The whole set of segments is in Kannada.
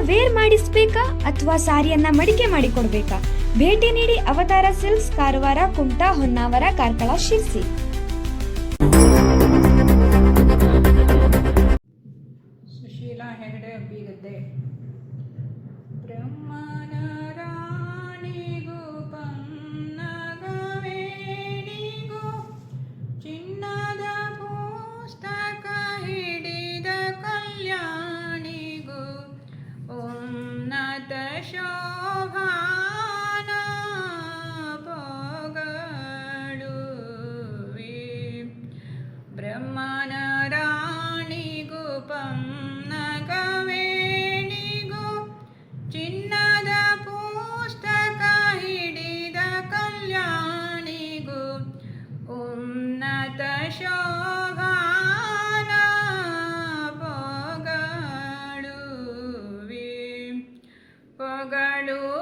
ವೇರ್ ಮಾಡಿಸ್ಬೇಕಾ ಅಥವಾ ಸಾರಿಯನ್ನ ಮಡಿಕೆ ಮಾಡಿಕೊಡ್ಬೇಕಾ? ಭೇಟಿ ನೀಡಿ ಅವತಾರ ಸಿಲ್ಕ್ಸ್, ಕಾರವಾರ ಕುಮಟಾ ಹೊನ್ನಾವರ, ಕಾರ್ಕಳ, ಶಿರ್ಸಿ. ಪೊಗಳುವಿ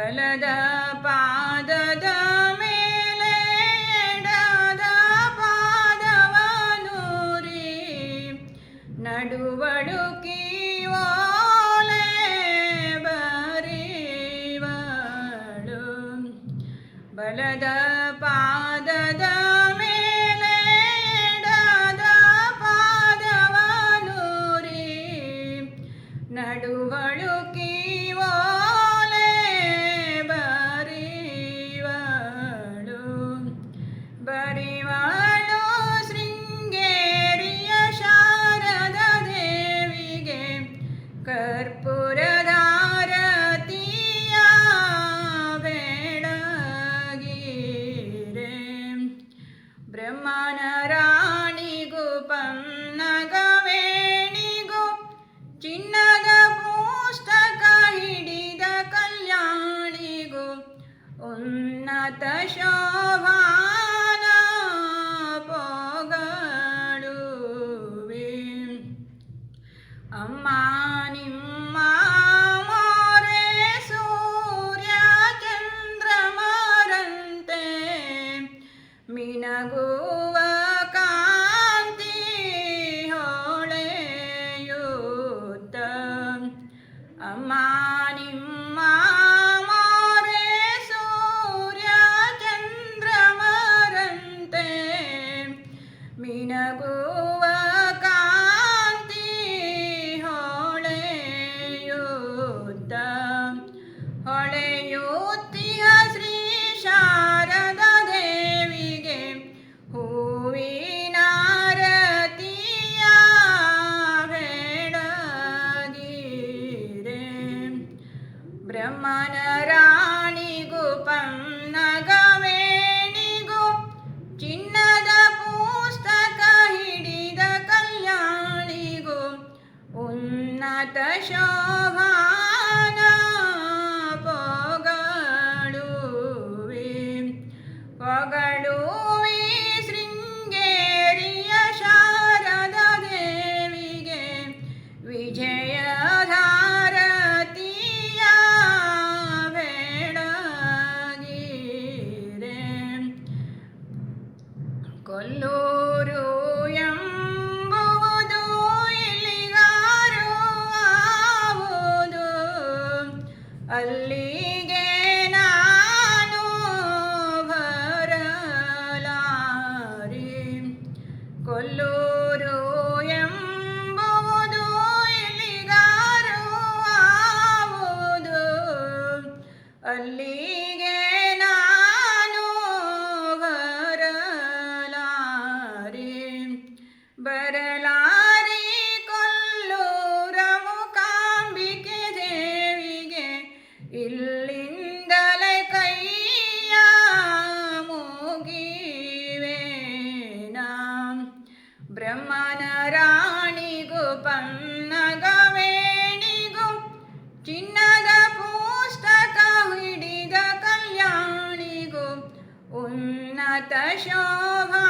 ಬಲದ ಪಾದದ ಮೇಲೆ ಎಡದ ಪಾದವನೂರಿ ನಡುವಳುಕಿ ಓಲೆ ಬಲದ ಪಾದದ ಕರ್ಪೂರಧಾರತಿಯ ಬೆಳಗಿರೆ ಬ್ರಹ್ಮನ ರಾಣಿಗೂ ಚಿನ್ನದ ಪುಸ್ತಕ ಹಿಡಿದ ಕಲ್ಯಾಣಿಗೂ ಉನ್ನತ ಶೋಭಾನ ಪೊಗಳುವೆ. ಅಮ್ಮ মিনা গো। ಯಶೋಗಾನ ಪೊಗಳುವೆ. ಪೊಗಳುವೆ ಶೃಂಗೇರಿಯ ಶಾರದ ದೇವಿಗೆ ವಿಜಯಧಾರತಿಯ ಬೆಳಗಿರೆ ಕೊಲ್ಲೋ ಅಲ್ಲಿಗೆ ನಾನು ಬರಲಾರೆ. ಕೊಲ್ಲೂರು ಎಂಬುದು ಇಲ್ಲಿಗಾರು ಆವುದು. ಅಲ್ಲಿಗೆ ನಾನು ಬರಲಾರೆ. ಬರಲಾರಿ ಬ್ರಹ್ಮನ ರಾಣಿಗೂ ಪನ್ನಗವೇಣಿಗೂ ಚಿನ್ನದ ಪುಸ್ತಕ ಹಿಡಿದ ಕಲ್ಯಾಣಿಗೂ ಉನ್ನತ ಶೋಭಾ